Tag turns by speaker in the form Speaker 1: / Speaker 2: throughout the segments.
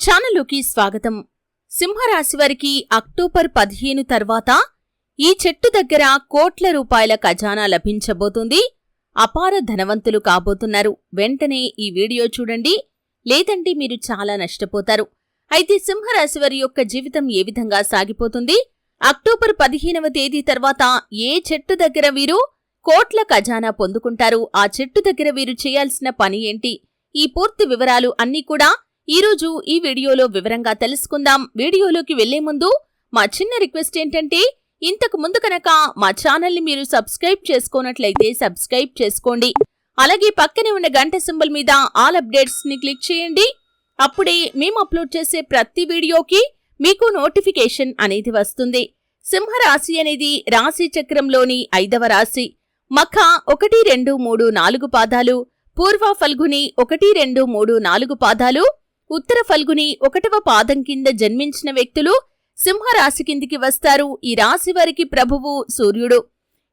Speaker 1: ఛానల్లోకి స్వాగతం. సింహరాశి వారికి అక్టోబర్ పదిహేను తర్వాత ఈ చెట్టు దగ్గర కోట్ల రూపాయల ఖజానా లభించబోతుంది. అపార ధనవంతులు కాబోతున్నారు. వెంటనే ఈ వీడియో చూడండి. లేదంటే మీరు చాలా నష్టపోతారు. అయితే సింహరాశి వారి యొక్క జీవితం ఏ విధంగా సాగిపోతుంది? అక్టోబర్ పదిహేనవ తేదీ తర్వాత ఏ చెట్టు దగ్గర వీరు కోట్ల ఖజానా పొందుకుంటారు? ఆ చెట్టు దగ్గర వీరు చేయాల్సిన పని ఏంటి? ఈ పూర్తి వివరాలు అన్నీ కూడా ఈరోజు ఈ వీడియోలో వివరంగా తెలుసుకుందాం. వీడియోలోకి వెళ్ళే ముందు మా చిన్న రిక్వెస్ట్ ఏంటంటే ఇంతకు ముందు కనుక మా ఛానల్ని మీరు సబ్స్క్రైబ్ చేసుకోనట్లయితే సబ్స్క్రైబ్ చేసుకోండి. అలాగే పక్కనే ఉన్న గంట సింబల్ మీద ఆల్ అప్డేట్స్ని క్లిక్ చేయండి. అప్పుడే మేము అప్లోడ్ చేసే ప్రతి వీడియోకి మీకు నోటిఫికేషన్ అనేది వస్తుంది. సింహరాశి అనేది రాశి చక్రంలోని ఐదవ రాశి. మఖ ఒకటి రెండు మూడు నాలుగు పాదాలు పూర్వ ఫల్గుని ఒకటి రెండు మూడు నాలుగు పాదాలు ఉత్తర ఫల్గుని ఒకటవ పాదం కింద జన్మించిన వ్యక్తులు సింహరాశి కిందికి వస్తారు. ఈ రాశి వారికి ప్రభువు సూర్యుడు.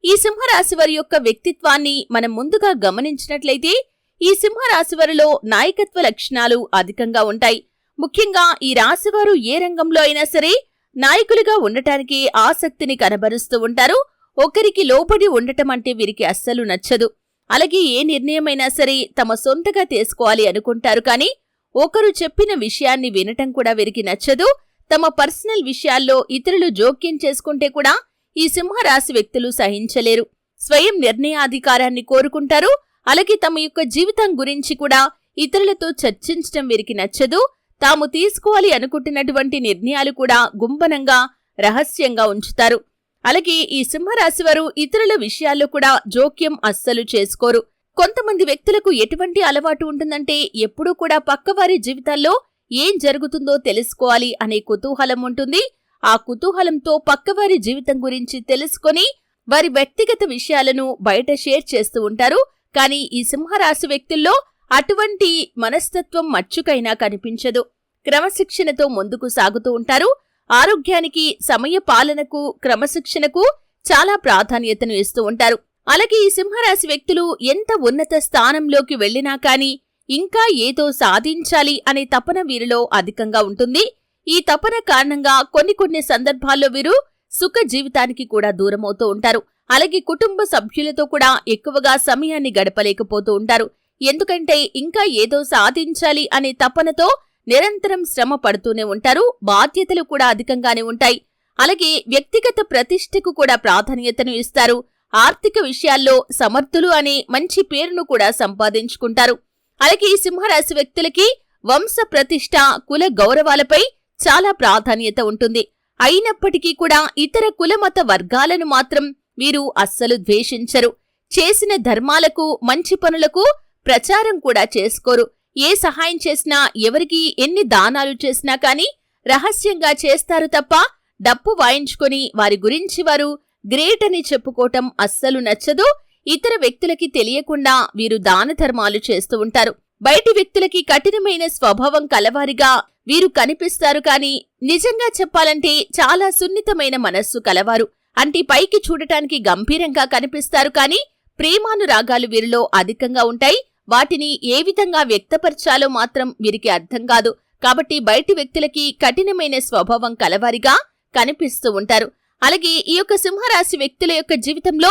Speaker 1: ఈ సింహరాశి వారి యొక్క వ్యక్తిత్వాన్ని మనం ముందుగా గమనించినట్లయితే ఈ సింహరాశి వారిలో నాయకత్వ లక్షణాలు అధికంగా ఉంటాయి. ముఖ్యంగా ఈ రాశివారు ఏ రంగంలో అయినా సరే నాయకులుగా ఉండటానికి ఆసక్తిని కనబరుస్తూ ఉంటారు. ఒకరికి లోబడి ఉండటం అంటే వీరికి అస్సలు నచ్చదు. అలాగే ఏ నిర్ణయమైనా సరే తమ సొంతగా తీసుకోవాలి అనుకుంటారు కానీ ఒకరు చెప్పిన విషయాన్ని వినటం కూడా వీరికి నచ్చదు. తమ పర్సనల్ విషయాల్లో ఇతరులు జోక్యం చేసుకుంటే కూడా ఈ సింహరాశి వ్యక్తులు సహించలేరు. స్వయం నిర్ణయాధికారాన్ని కోరుకుంటారు. అలాగే తమ యొక్క జీవితం గురించి కూడా ఇతరులతో చర్చించడం వీరికి నచ్చదు. తాము తీసుకోవాలి అనుకుంటున్నటువంటి నిర్ణయాలు కూడా గుంపనంగా రహస్యంగా ఉంచుతారు. అలాగే ఈ సింహరాశి వారు ఇతరుల విషయాల్లో కూడా జోక్యం అస్సలు చేసుకోరు. కొంతమంది వ్యక్తులకు ఎటువంటి అలవాటు ఉంటుందంటే ఎప్పుడూ కూడా పక్కవారి జీవితాల్లో ఏం జరుగుతుందో తెలుసుకోవాలి అనే కుతూహలం ఉంటుంది. ఆ కుతూహలంతో పక్కవారి జీవితం గురించి తెలుసుకొని వారి వ్యక్తిగత విషయాలను బయట షేర్ చేస్తూ ఉంటారు. కానీ ఈ సింహరాశి వ్యక్తుల్లో అటువంటి మనస్తత్వం మచ్చుకైనా కనిపించదు. క్రమశిక్షణతో ముందుకు సాగుతూ ఉంటారు. ఆరోగ్యానికి సమయ పాలనకు క్రమశిక్షణకు చాలా ప్రాధాన్యతను ఇస్తూ ఉంటారు. అలాగే ఈ సింహరాశి వ్యక్తులు ఎంత ఉన్నత స్థానంలోకి వెళ్ళినా కానీ ఇంకా ఏదో సాధించాలి అనే తపన వీరిలో అధికంగా ఉంటుంది. ఈ తపన కారణంగా కొన్ని కొన్ని సందర్భాల్లో వీరు సుఖ జీవితానికి కూడా దూరమవుతూ ఉంటారు. అలాగే కుటుంబ సభ్యులతో కూడా ఎక్కువగా సమయాన్ని గడపలేకపోతూ ఉంటారు. ఎందుకంటే ఇంకా ఏదో సాధించాలి అనే తపనతో నిరంతరం శ్రమ పడుతూనే ఉంటారు. బాధ్యతలు కూడా అధికంగానే ఉంటాయి. అలాగే వ్యక్తిగత ప్రతిష్టకు కూడా ప్రాధాన్యతను ఇస్తారు. ఆర్థిక విషయాల్లో సమర్థులు అనే మంచి పేరును కూడా సంపాదించుకుంటారు. అలాగే ఈ సింహరాశి వ్యక్తులకి వంశ ప్రతిష్ట కుల గౌరవాలపై చాలా ప్రాధాన్యత ఉంటుంది. అయినప్పటికీ కూడా ఇతర కులమత వర్గాలను మాత్రం వీరు అస్సలు ద్వేషించరు. చేసిన ధర్మాలకు మంచి పనులకు ప్రచారం కూడా చేసుకోరు. ఏ సహాయం చేసినా ఎవరికి ఎన్ని దానాలు చేసినా కానీ రహస్యంగా చేస్తారు తప్ప డప్పు వాయించుకొని వారి గురించి వారు గ్రేట్ అని చెప్పుకోవటం అస్సలు నచ్చదు. ఇతర వ్యక్తులకి తెలియకుండా వీరు దాన ధర్మాలు చేస్తూ ఉంటారు. బయటి వ్యక్తులకి కఠినమైన స్వభావం కలవారిగా వీరు కనిపిస్తారు కాని నిజంగా చెప్పాలంటే చాలా సున్నితమైన మనస్సు కలవారు. అంటే పైకి చూడటానికి గంభీరంగా కనిపిస్తారు కాని ప్రేమానురాగాలు వీరిలో అధికంగా ఉంటాయి. వాటిని ఏ విధంగా వ్యక్తపరచాలో మాత్రం వీరికి అర్థం కాదు. కాబట్టి బయటి వ్యక్తులకి కఠినమైన స్వభావం కలవారిగా కనిపిస్తూ ఉంటారు. అలాగే ఈ యొక్క సింహరాశి వ్యక్తుల యొక్క జీవితంలో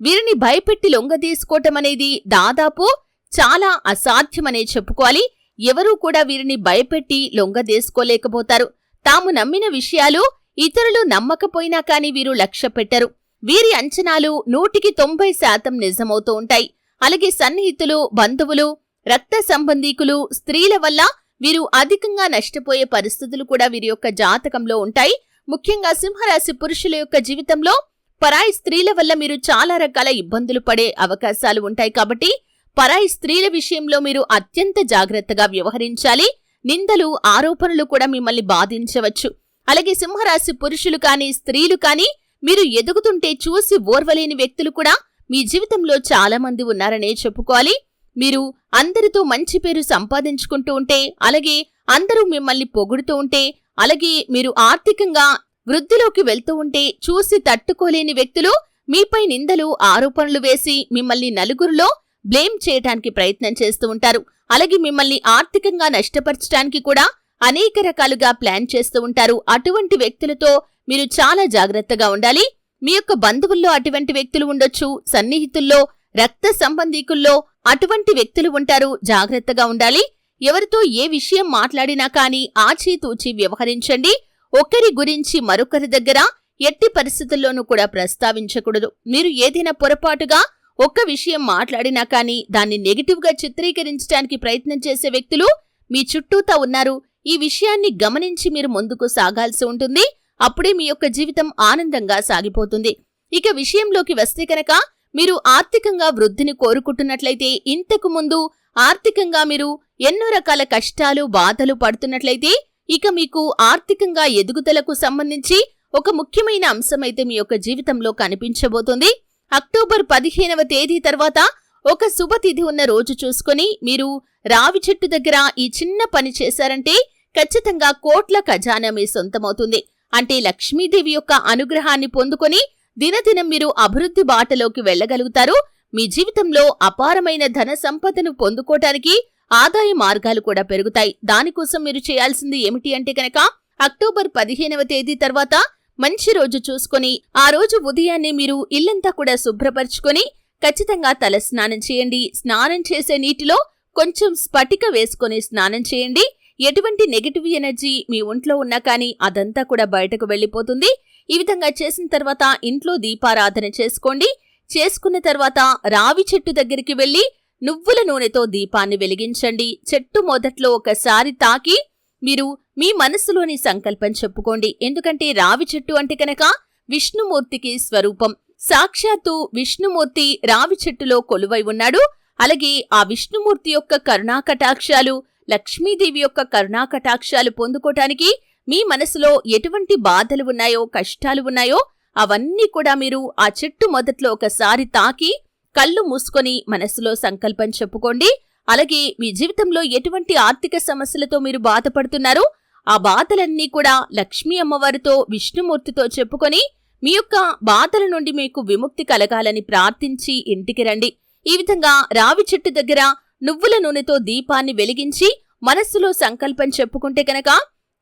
Speaker 1: వీరిని భయపెట్టి లొంగదీసుకోవటం అనేది దాదాపు చాలా అసాధ్యమనే చెప్పుకోవాలి. ఎవరూ కూడా వీరిని భయపెట్టి లొంగదీసుకోలేకపోతారు. తాము నమ్మిన విషయాలు ఇతరులు నమ్మకపోయినా కాని వీరు లక్ష్య పెట్టరు. వీరి అంచనాలు నూటికి తొంభై శాతం నిజమవుతూ ఉంటాయి. అలాగే సన్నిహితులు బంధువులు రక్త సంబంధీకులు స్త్రీల వల్ల వీరు అధికంగా నష్టపోయే పరిస్థితులు కూడా వీరి యొక్క జాతకంలో ఉంటాయి. ముఖ్యంగా సింహరాశి పురుషుల యొక్క జీవితంలో పరాయి స్త్రీల వల్ల మీరు చాలా రకాల ఇబ్బందులు పడే అవకాశాలు ఉంటాయి కాబట్టి పరాయి స్త్రీల విషయంలో మీరు అత్యంత జాగ్రత్తగా వ్యవహరించాలి. నిందలు ఆరోపణలు కూడా మిమ్మల్ని బాధించవచ్చు. అలాగే సింహరాశి పురుషులు కానీ స్త్రీలు కానీ మీరు ఎదుగుతుంటే చూసి ఓర్వలేని వ్యక్తులు కూడా మీ జీవితంలో చాలా మంది ఉన్నారనే చెప్పుకోవాలి. మీరు అందరితో మంచి పేరు సంపాదించుకుంటూ ఉంటే అలాగే అందరూ మిమ్మల్ని పొగుడుతూ ఉంటే అలాగే మీరు ఆర్థికంగా వృద్ధిలోకి వెళ్తూ ఉంటే చూసి తట్టుకోలేని వ్యక్తులు మీపై నిందలు ఆరోపణలు వేసి మిమ్మల్ని నలుగురిలో బ్లేమ్ చేయటానికి ప్రయత్నం చేస్తూ ఉంటారు. అలాగే మిమ్మల్ని ఆర్థికంగా నష్టపరచడానికి కూడా అనేక రకాలుగా ప్లాన్ చేస్తూ ఉంటారు. అటువంటి వ్యక్తులతో మీరు చాలా జాగ్రత్తగా ఉండాలి. మీ యొక్క బంధువుల్లో అటువంటి వ్యక్తులు ఉండొచ్చు సన్నిహితుల్లో రక్త సంబంధీకుల్లో అటువంటి వ్యక్తులు ఉంటారు. జాగ్రత్తగా ఉండాలి. ఎవరితో ఏ విషయం మాట్లాడినా కానీ ఆచితూచి వ్యవహరించండి. ఒకరి గురించి మరొకరి దగ్గర ఎట్టి పరిస్థితుల్లోనూ కూడా ప్రస్తావించకూడదు. మీరు ఏదైనా పొరపాటుగా ఒక్క విషయం మాట్లాడినా కానీ దాన్ని నెగిటివ్గా చిత్రీకరించడానికి ప్రయత్నం చేసే వ్యక్తులు మీ చుట్టూతా ఉన్నారు. ఈ విషయాన్ని గమనించి మీరు ముందుకు సాగాల్సి ఉంటుంది. అప్పుడే మీ యొక్క జీవితం ఆనందంగా సాగిపోతుంది. ఇక విషయంలోకి వస్తే కనుక మీరు ఆర్థికంగా వృద్ధిని కోరుకుంటున్నట్లయితే ఇంతకు ముందు ఆర్థికంగా మీరు ఎన్నో రకాల కష్టాలు బాధలు పడుతున్నట్లయితే ఇక మీకు ఆర్థికంగా ఎదుగుదలకు సంబంధించి ఒక ముఖ్యమైన అంశమైతే మీ యొక్క జీవితంలో కనిపించబోతుంది. అక్టోబర్ పదిహేనవ తేదీ తర్వాత ఒక శుభతిథి ఉన్న రోజు చూసుకొని మీరు రావి చెట్టు దగ్గర ఈ చిన్న పని చేశారంటే ఖచ్చితంగా కోట్ల ఖజానా మీ సొంతమవుతుంది. అంటే లక్ష్మీదేవి యొక్క అనుగ్రహాన్ని పొందుకొని దినదినం మీరు అభివృద్ధి బాటలోకి వెళ్ళగలుగుతారు. మీ జీవితంలో అపారమైన ధన సంపదను పొందుకోటానికి ఆదాయ మార్గాలు కూడా పెరుగుతాయి. దానికోసం మీరు చేయాల్సింది ఏమిటి అంటే కనుక అక్టోబర్ పదిహేనవ తేదీ తర్వాత మంచి రోజు చూసుకొని ఆ రోజు ఉదయాన్నే మీరు ఇల్లంతా కూడా శుభ్రపరచుకొని ఖచ్చితంగా తల స్నానం చేయండి. స్నానం చేసే నీటిలో కొంచెం స్ఫటిక వేసుకొని స్నానం చేయండి. ఎటువంటి నెగిటివ్ ఎనర్జీ మీ ఒంట్లో ఉన్నా కానీ అదంతా కూడా బయటకు వెళ్ళిపోతుంది. ఈ విధంగా చేసిన తర్వాత ఇంట్లో దీపారాధన చేసుకోండి. చేసుకున్న తర్వాత రావి చెట్టు దగ్గరికి వెళ్ళి నువ్వుల నూనెతో దీపాన్ని వెలిగించండి. చెట్టు మొదట్లో ఒకసారి తాకి మీరు మీ మనసులోని సంకల్పం చెప్పుకోండి. ఎందుకంటే రావి చెట్టు అంటే కనుక విష్ణుమూర్తికి స్వరూపం. సాక్షాత్తు విష్ణుమూర్తి రావి చెట్టులో కొలువై ఉన్నాడు. అలాగే ఆ విష్ణుమూర్తి యొక్క కరుణాకటాక్షాలు లక్ష్మీదేవి యొక్క కరుణాకటాక్షాలు పొందుకోటానికి మీ మనసులో ఎటువంటి బాధలు ఉన్నాయో కష్టాలు ఉన్నాయో అవన్నీ కూడా మీరు ఆ చెట్టు మొదట్లో ఒకసారి తాకి కళ్ళు మూసుకొని మనసులో సంకల్పం చెప్పుకోండి. అలాగే మీ జీవితంలో ఎటువంటి ఆర్థిక సమస్యలతో మీరు బాధపడుతున్నారో? ఆ బాధలన్నీ కూడా లక్ష్మీ అమ్మవారితో విష్ణుమూర్తితో చెప్పుకొని మీ యొక్క బాధల నుండి మీకు విముక్తి కలగాలని ప్రార్థించి ఇంటికి రండి. ఈ విధంగా రావి చెట్టు దగ్గర నువ్వుల నూనెతో దీపాన్ని వెలిగించి మనస్సులో సంకల్పం చెప్పుకుంటే కనుక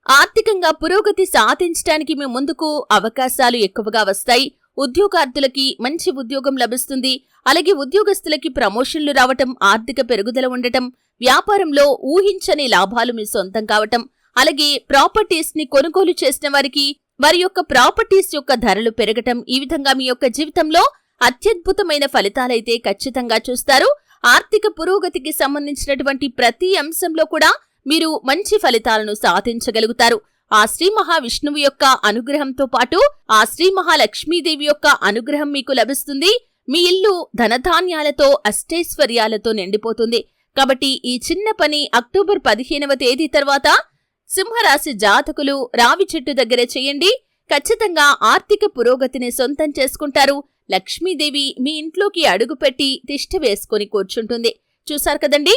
Speaker 1: ఆర్థికంగా పురోగతి సాధించడానికి మీ ముందుకు అవకాశాలు ఎక్కువగా వస్తాయి. ఉద్యోగార్థులకి మంచి ఉద్యోగం లభిస్తుంది. అలాగే ఉద్యోగస్తులకి ప్రమోషన్లు రావటం ఆర్థిక పెరుగుదల ఉండటం వ్యాపారంలో ఊహించని లాభాలు మీ సొంతం కావటం అలాగే ప్రాపర్టీస్ని కొనుగోలు చేసిన వారికి వారి యొక్క ప్రాపర్టీస్ యొక్క ధరలు పెరగటం ఈ విధంగా మీ యొక్క జీవితంలో అత్యద్భుతమైన ఫలితాలైతే ఖచ్చితంగా చూస్తారు. ఆర్థిక పురోగతికి సంబంధించినటువంటి ప్రతి అంశంలో కూడా మీరు మంచి ఫలితాలను సాధించగలుగుతారు. ఆ శ్రీ మహావిష్ణువు యొక్క అనుగ్రహంతో పాటు ఆ శ్రీ మహాలక్ష్మీదేవి యొక్క అనుగ్రహం మీకు లభిస్తుంది. మీ ఇల్లు ధనధాన్యాలతో అష్టైశ్వర్యాలతో నిండిపోతుంది. కాబట్టి ఈ చిన్న పని అక్టోబర్ పదిహేనవ తేదీ తర్వాత సింహరాశి జాతకులు రావి చెట్టు దగ్గర చేయండి. ఖచ్చితంగా ఆర్థిక పురోగతిని సొంతం చేసుకుంటారు. లక్ష్మీదేవి మీ ఇంట్లోకి అడుగుపెట్టి తిష్ట వేసుకుని కూర్చుంటుంది. చూశారు కదండీ?